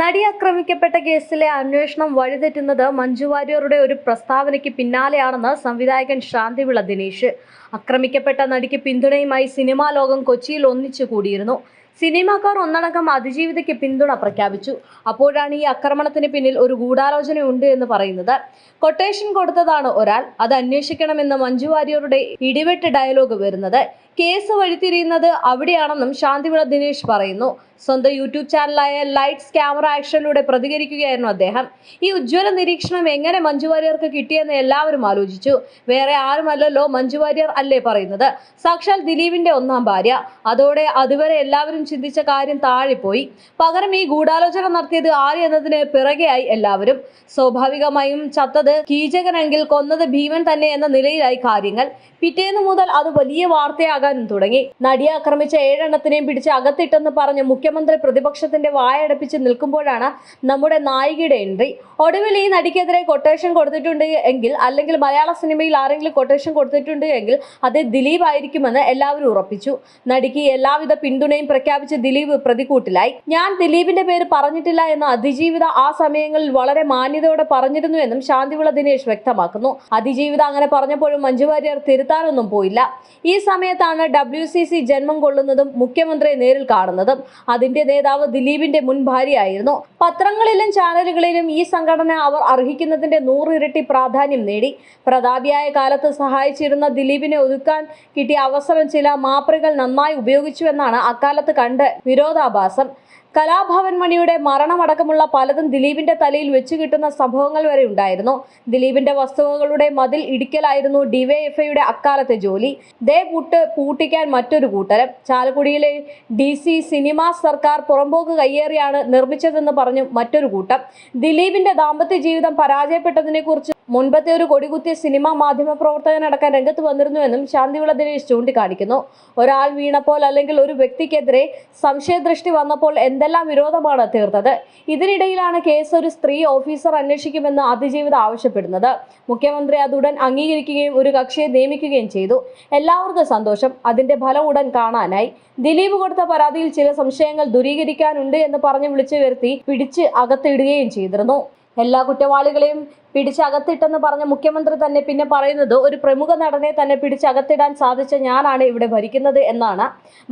നടി ആക്രമിക്കപ്പെട്ട കേസിലെ അന്വേഷണം വഴിതെറ്റുന്നത് മഞ്ജു വാര്യറുടെ ഒരു പ്രസ്താവനയ്ക്ക് പിന്നാലെയാണെന്ന് സംവിധായകൻ ശാന്തിവിള ദിനേശ്. ആക്രമിക്കപ്പെട്ട നടിക്ക് പിന്തുണയുമായി സിനിമാ ലോകം കൊച്ചിയിൽ ഒന്നിച്ചു കൂടിയിരുന്നു. സിനിമാക്കാർ ഒന്നടങ്കം അതിജീവിതയ്ക്ക് പിന്തുണ പ്രഖ്യാപിച്ചു. അപ്പോഴാണ് ഈ ആക്രമണത്തിന് പിന്നിൽ ഒരു ഗൂഢാലോചന ഉണ്ട് എന്ന് പറയുന്നത്. കൊട്ടേഷൻ കൊടുത്തതാണ് ഒരാൾ. അത് അന്വേഷിക്കണമെന്ന് മഞ്ജു വാര്യറുടെ ഇടിവെട്ട് ഡയലോഗ് വരുന്നത്. കേസ് വഴിത്തിരിയുന്നത് അവിടെയാണെന്നും ശാന്തിവിള ദിനേശ് പറയുന്നു. സ്വന്തം യൂട്യൂബ് ചാനലായ ലൈറ്റ്സ് ക്യാമറ ആക്ഷനിലൂടെ പ്രതികരിക്കുകയായിരുന്നു അദ്ദേഹം. ഈ ഉജ്ജ്വല നിരീക്ഷണം എങ്ങനെ മഞ്ജു വാര്യർക്ക് കിട്ടിയെന്ന് എല്ലാവരും ആലോചിച്ചു. വേറെ ആരുമല്ലല്ലോ മഞ്ജു വാര്യർ അല്ലേ പറയുന്നത്? സാക്ഷാൽ ദിലീപിന്റെ ഒന്നാം ഭാര്യ. അതോടെ അതുവരെ എല്ലാവരും ചിന്തിച്ച കാര്യം താഴെപ്പോയി. പകരം ഈ ഗൂഢാലോചന നടത്തിയത് ആര് എന്നതിന് പിറകെയായി എല്ലാവരും. സ്വാഭാവികമായും ചത്തത് കീചകനെങ്കിൽ കൊന്നത് ഭീമൻ തന്നെ എന്ന നിലയിലായി കാര്യങ്ങൾ. പിറ്റേന്ന് മുതൽ അത് വലിയ വാർത്തയാകാനും തുടങ്ങി. നടിയെ ആക്രമിച്ച ഏഴെണ്ണത്തിനെയും പിടിച്ച് അകത്തിട്ടെന്ന് പറഞ്ഞ് മുഖ്യമന്ത്രി പ്രതിപക്ഷത്തിന്റെ വായടപ്പിച്ച് നിൽക്കുമ്പോഴാണ് നമ്മുടെ നായികയുടെ എൻട്രി. ഒടുവിൽ ഈ നടിക്കെതിരെ കൊട്ടേഷൻ കൊടുത്തിട്ടുണ്ട് എങ്കിൽ അല്ലെങ്കിൽ മലയാള സിനിമയിൽ ആരെങ്കിലും കൊട്ടേഷൻ കൊടുത്തിട്ടുണ്ട് എങ്കിൽ അത് ദിലീപ് ആയിരിക്കുമെന്ന് എല്ലാവരും ഉറപ്പിച്ചു. നടിക്ക് എല്ലാവിധ പിന്തുണയും പ്രഖ്യാപിച്ച് ദിലീപ് പ്രതികൂട്ടിലായി ഞാൻ ദിലീപിന്റെ പേര് പറഞ്ഞിട്ടില്ല എന്ന അതിജീവിത ആ സമയങ്ങളിൽ വളരെ മാന്യതയോടെ പറഞ്ഞിരുന്നു എന്നും ശാന്തിവിള ദിനേശ് വ്യക്തമാക്കുന്നു. അതിജീവിത അങ്ങനെ പറഞ്ഞപ്പോഴും മഞ്ജു വാര്യർ തിരുത്താനൊന്നും പോയില്ല. ഈ സമയത്താണ് ഡബ്ല്യു ജന്മം കൊള്ളുന്നതും മുഖ്യമന്ത്രിയെ നേരിൽ കാണുന്നതും. അതിന്റെ നേതാവ് ദിലീപിന്റെ മുൻ ഭാര്യയായിരുന്നു. പത്രങ്ങളിലും ചാനലുകളിലും ഈ സംഘടന അവർ അർഹിക്കുന്നതിന്റെ നൂറിരട്ടി പ്രാധാന്യം നേടി. പ്രതാപിയായ കാലത്ത് സഹായിച്ചിരുന്ന ദിലീപിനെ ഒതുക്കാൻ കിട്ടിയ അവസരം ചില മാപ്രികൾ നന്നായി ഉപയോഗിച്ചുവെന്നാണ് അക്കാലത്ത് കണ്ട് വിരോധാഭാസം. കലാഭവൻ മണിയുടെ മരണമടക്കമുള്ള പലതും ദിലീപിന്റെ തലയിൽ വെച്ചു കിട്ടുന്ന സംഭവങ്ങൾ വരെ ഉണ്ടായിരുന്നു. ദിലീപിന്റെ വസ്തുവകളുടെ മതിൽ ഇടിക്കലായിരുന്നു ഡിവൈഎഫ്ഐയുടെ അക്കാലത്തെ ജോലി. ദേ പുട്ട് പൂട്ടിക്കാൻ മറ്റൊരു കൂട്ടരം. ചാലക്കുടിയിലെ ഡി സി സിനിമാ സർക്കാർ പുറമ്പോക്ക് കയ്യേറിയാണ് നിർമ്മിച്ചതെന്ന് പറഞ്ഞു മറ്റൊരു കൂട്ടം. ദിലീപിന്റെ ദാമ്പത്യ ജീവിതം പരാജയപ്പെട്ടതിനെ കുറിച്ച് മുൻപത്തെ ഒരു കൊടികുത്തിയ സിനിമ മാധ്യമ പ്രവർത്തകനടക്കം രംഗത്ത് വന്നിരുന്നുവെന്നും ശാന്തിവിള ദിനേശ് ചൂണ്ടിക്കാണിക്കുന്നു. ഒരാൾ വീണപ്പോൾ അല്ലെങ്കിൽ ഒരു വ്യക്തിക്കെതിരെ സംശയദൃഷ്ടി വന്നപ്പോൾ എന്തെല്ലാം വിരോധമാണ് തീർത്തത്? ഇതിനിടയിലാണ് കേസ് ഒരു സ്ത്രീ ഓഫീസർ അന്വേഷിക്കുമെന്ന് അതിജീവിത ആവശ്യപ്പെടുന്നത്. മുഖ്യമന്ത്രി അതുടൻ അംഗീകരിക്കുകയും ഒരു കക്ഷിയെ നിയമിക്കുകയും ചെയ്തു. എല്ലാവർക്കും സന്തോഷം. അതിന്റെ ഫലം ഉടൻ കാണാനായി. ദിലീപ് കൊടുത്ത പരാതിയിൽ ചില സംശയങ്ങൾ ദൂരീകരിക്കാനുണ്ട് എന്ന് പറഞ്ഞ് വിളിച്ചു വരുത്തി പിടിച്ച് അകത്തിടുകയും ചെയ്തിരുന്നു. എല്ലാ കുറ്റവാളികളെയും പിടിച്ചകത്തിട്ടെന്ന് പറഞ്ഞ മുഖ്യമന്ത്രി തന്നെ പിന്നെ പറയുന്നത് ഒരു പ്രമുഖ നടനെ തന്നെ പിടിച്ചകത്തിടാൻ സാധിച്ച ഞാനാണ് ഇവിടെ ഭരിക്കുന്നത് എന്നാണ്.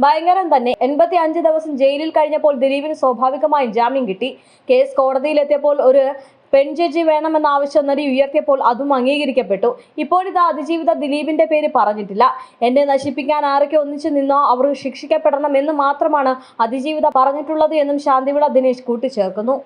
ഭയങ്കരം തന്നെ. എൺപത്തി അഞ്ച് ദിവസം ജയിലിൽ കഴിഞ്ഞപ്പോൾ ദിലീപിന് സ്വാഭാവികമായും ജാമ്യം കിട്ടി. കേസ് കോടതിയിലെത്തിയപ്പോൾ ഒരു പെൺ ജഡ്ജി വേണമെന്ന ആവശ്യം നടി ഉയർത്തിയപ്പോൾ അതും അംഗീകരിക്കപ്പെട്ടു. ഇപ്പോഴിതാ അതിജീവിത ദിലീപിന്റെ പേര് പറഞ്ഞിട്ടില്ല. എന്നെ നശിപ്പിക്കാൻ ആരൊക്കെ ഒന്നിച്ചു നിന്നോ അവർ ശിക്ഷിക്കപ്പെടണം എന്ന് മാത്രമാണ് അതിജീവിത പറഞ്ഞിട്ടുള്ളത് എന്നും ശാന്തിവിള ദിനേശ് കൂട്ടിച്ചേർക്കുന്നു.